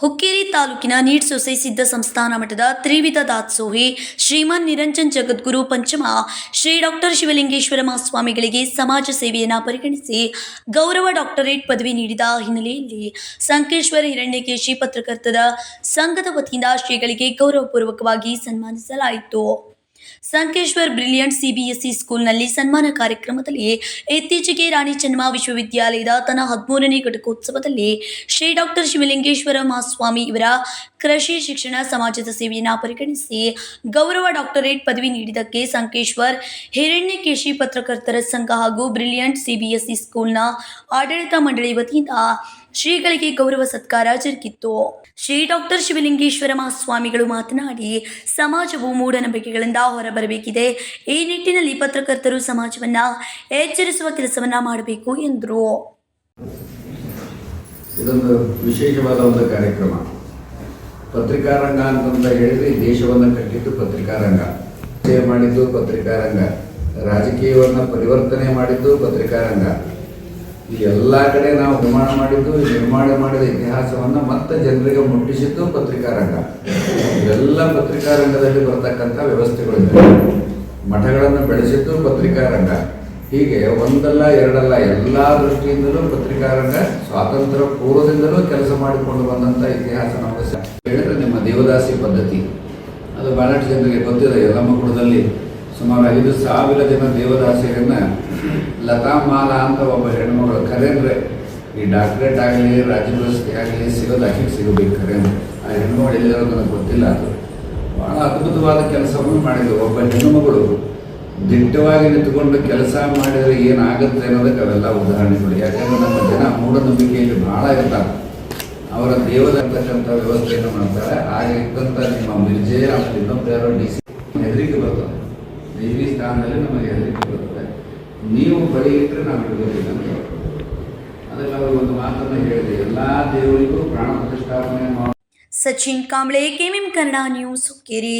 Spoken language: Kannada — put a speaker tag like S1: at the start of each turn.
S1: ಹುಕ್ಕೇರಿ ತಾಲೂಕಿನ ನೀಡ್ ಸೊಸೈ ಸಿದ್ಧ ಸಂಸ್ಥಾನ ಮಠದ ತ್ರಿವಿಧ ದಾತ್ಸೋಹಿ ಶ್ರೀಮಾನ್ ನಿರಂಜನ್ ಜಗದ್ಗುರು ಪಂಚಮ ಶ್ರೀ ಡಾಕ್ಟರ್ ಶಿವಲಿಂಗೇಶ್ವರ ಮಹಾಸ್ವಾಮಿಗಳಿಗೆ ಸಮಾಜ ಸೇವೆಯನ್ನು ಪರಿಗಣಿಸಿ ಗೌರವ ಡಾಕ್ಟರೇಟ್ ಪದವಿ ನೀಡಿದ ಹಿನ್ನೆಲೆಯಲ್ಲಿ ಸಂಕೇಶ್ವರ ಹಿರಣ್ಯಕೇಶಿ ಪತ್ರಕರ್ತರ ಸಂಘದ ವತಿಯಿಂದ ಶ್ರೀಗಳಿಗೆ ಗೌರವಪೂರ್ವಕವಾಗಿ ಸನ್ಮಾನಿಸಲಾಯಿತು. ಸಂಕೇಶ್ವರ್ ಬ್ರಿಲಿಯಂಟ್ ಸಿಬಿಎಸ್ಇ ಸ್ಕೂಲ್ನಲ್ಲಿ ಸನ್ಮಾನ ಕಾರ್ಯಕ್ರಮದಲ್ಲಿ ಇತ್ತೀಚೆಗೆ ರಾಣಿ ಚೆನ್ನಮ್ಮ ವಿಶ್ವವಿದ್ಯಾಲಯದ ತನ್ನ ಹದಿಮೂರನೇ ಘಟಕೋತ್ಸವದಲ್ಲಿ ಶ್ರೀ ಡಾಕ್ಟರ್ ಶಿವಲಿಂಗೇಶ್ವರ ಮಹಾಸ್ವಾಮಿ ಇವರ ಕೃಷಿ ಶಿಕ್ಷಣ ಸಮಾಜದ ಸೇವೆಯನ್ನು ಪರಿಗಣಿಸಿ ಗೌರವ ಡಾಕ್ಟರೇಟ್ ಪದವಿ ನೀಡಿದ್ದಕ್ಕೆ ಸಂಕೇಶ್ವರ್, ಹಿರಣ್ಯಕೇಶಿ ಪತ್ರಕರ್ತರ ಸಂಘ ಹಾಗೂ ಬ್ರಿಲಿಯಂಟ್ ಸಿಬಿಎಸ್ಇ ಸ್ಕೂಲ್ನ ಆಡಳಿತ ಮಂಡಳಿ ವತಿಯಿಂದ ಶ್ರೀಗಳಿಗೆ ಗೌರವ ಸತ್ಕಾರ ಜರುಗಿತ್ತು. ಶ್ರೀ ಡಾಕ್ಟರ್ ಶಿವಲಿಂಗೇಶ್ವರ ಮಹಾಸ್ವಾಮಿಗಳು ಮಾತನಾಡಿ, ಸಮಾಜವು ಮೂಢನಂಬಿಕೆಗಳಿಂದ ಹೊರಬರಬೇಕಿದೆ. ಈ ನಿಟ್ಟಿನಲ್ಲಿ ಪತ್ರಕರ್ತರು ಸಮಾಜವನ್ನ ಎಚ್ಚರಿಸುವ ಕೆಲಸವನ್ನ ಮಾಡಬೇಕು ಎಂದರು.
S2: ಇದೊಂದು ವಿಶೇಷವಾದ ಒಂದು ಕಾರ್ಯಕ್ರಮ. ಪತ್ರಿಕಾರಂಗ ಅಂತಂತ ಹೇಳಿದ್ರೆ ದೇಶವನ್ನು ಕಟ್ಟಿದ್ದು ಪತ್ರಿಕಾರಂಗ ಸೇವೆ ಮಾಡಿದ್ದು ಪತ್ರಿಕಾರಂಗ ರಾಜಕೀಯವನ್ನು ಪರಿವರ್ತನೆ ಮಾಡಿದ್ದು ಪತ್ರಿಕಾರಂಗ ಈ ಎಲ್ಲ ಕಡೆ ನಾವು ನಿರ್ಮಾಣ ಮಾಡಿದ್ದು, ನಿರ್ಮಾಣ ಮಾಡಿದ ಇತಿಹಾಸವನ್ನು ಮತ್ತೆ ಜನರಿಗೆ ಮುಟ್ಟಿಸಿದ್ದು ಪತ್ರಿಕಾರಂಗ ಇವೆಲ್ಲ ಪತ್ರಿಕಾರಂಗದಲ್ಲಿ ಬರ್ತಕ್ಕಂಥ ವ್ಯವಸ್ಥೆಗಳಿವೆ ಮಠಗಳನ್ನು ಬೆಳೆಸಿದ್ದು ಪತ್ರಿಕಾರಂಗ ಹೀಗೆ ಒಂದಲ್ಲ ಎರಡಲ್ಲ ಎಲ್ಲ ದೃಷ್ಟಿಯಿಂದಲೂ ಪತ್ರಿಕಾರಂಗ ಸ್ವಾತಂತ್ರ್ಯ ಪೂರ್ವದಿಂದಲೂ ಕೆಲಸ ಮಾಡಿಕೊಂಡು ಬಂದಂಥ ಇತಿಹಾಸ ನಮಗೆ ದೇವದಾಸಿ ಪದ್ಧತಿ. ಅದು ಬಹಳಷ್ಟು ಜನರಿಗೆ ಗೊತ್ತಿದೆ ಯಲ್ಲಮ್ಮಗುಡದಲ್ಲಿ ಸುಮಾರು ಐದು ಸಾವಿರ ಜನ ದೇವದಾಸಿಯರನ್ನು ಲತಾ ಮಾಲಾ ಅಂತ ಒಬ್ಬ ಹೆಣ್ಮಗಳು, ಕರೆಂದ್ರೆ ಈ ಡಾಕ್ಟ್ರೇಟ್ ಆಗಲಿ ರಾಜ್ಯ ಪ್ರಶಸ್ತಿ ಆಗಲಿ ಸಿಗೋದು ಆಕೆಗೆ ಸಿಗಬೇಕು ಖರೆ ಅಂದ್ರೆ. ಆ ಹೆಣ್ಮಗಳು ಎಲ್ಲಿರೋ ನನಗೆ ಗೊತ್ತಿಲ್ಲ ಅದು. ಬಹಳ ಅದ್ಭುತವಾದ ಕೆಲಸವನ್ನು ಮಾಡಿದ್ರು. ಒಬ್ಬ ಹೆಣ್ಣುಮಗಳು ದಿಟ್ಟವಾಗಿ ನಿಂತುಕೊಂಡು ಕೆಲಸ ಮಾಡಿದರೆ ಏನಾಗುತ್ತೆ ಅನ್ನೋದಕ್ಕೆ ಅವೆಲ್ಲ ಉದಾಹರಣೆಗಳು. ಯಾಕಂದ್ರೆ ನಮ್ಮ ಜನ ಮೂಢನಂಬಿಕೆಯಲ್ಲಿ ಬಹಳ ಇರ್ತಾರೆ. ಅವರ ದೇವದಂತಕ್ಕಂಥ ವ್ಯವಸ್ಥೆಯನ್ನು ಮಾಡ್ತಾರೆ. ಆಗ ಇದ್ದಂಥ ನಿಮ್ಮ ಮಿರ್ಜೆ ಆಮೇಲೆ ಇನ್ನೊಬ್ಬ ಯಾರೋ ಡಿ ಸಿ ಹೆದರಿಕೆ ಬರ್ತದೆ. ದೇವಿ ಸ್ಥಾನದಲ್ಲಿ ನಮಗೆ ಹೆದರಿಕೆ ಬರ್ತದೆ. ನೀವು ಬಳಿ ಇಟ್ಟರೆ ನಾವು ಇಡಬೇಕಿಲ್ಲ ಅಂತ ಅದಕ್ಕೆ ಅವರು ಒಂದು ಮಾತನ್ನು ಹೇಳಿದೆ. ಎಲ್ಲ ದೇವರಿಗೂ ಪ್ರಾಣ ಪ್ರತಿಷ್ಠಾಪನೆ ಮಾಡಿ
S1: ಸಚಿನ್ ಕಾಂಬ್ಳೆ ಕೆಮಿಮ್ ಕನ್ನಡ ನ್ಯೂಸ್ ಹುಕ್ಕೇರಿ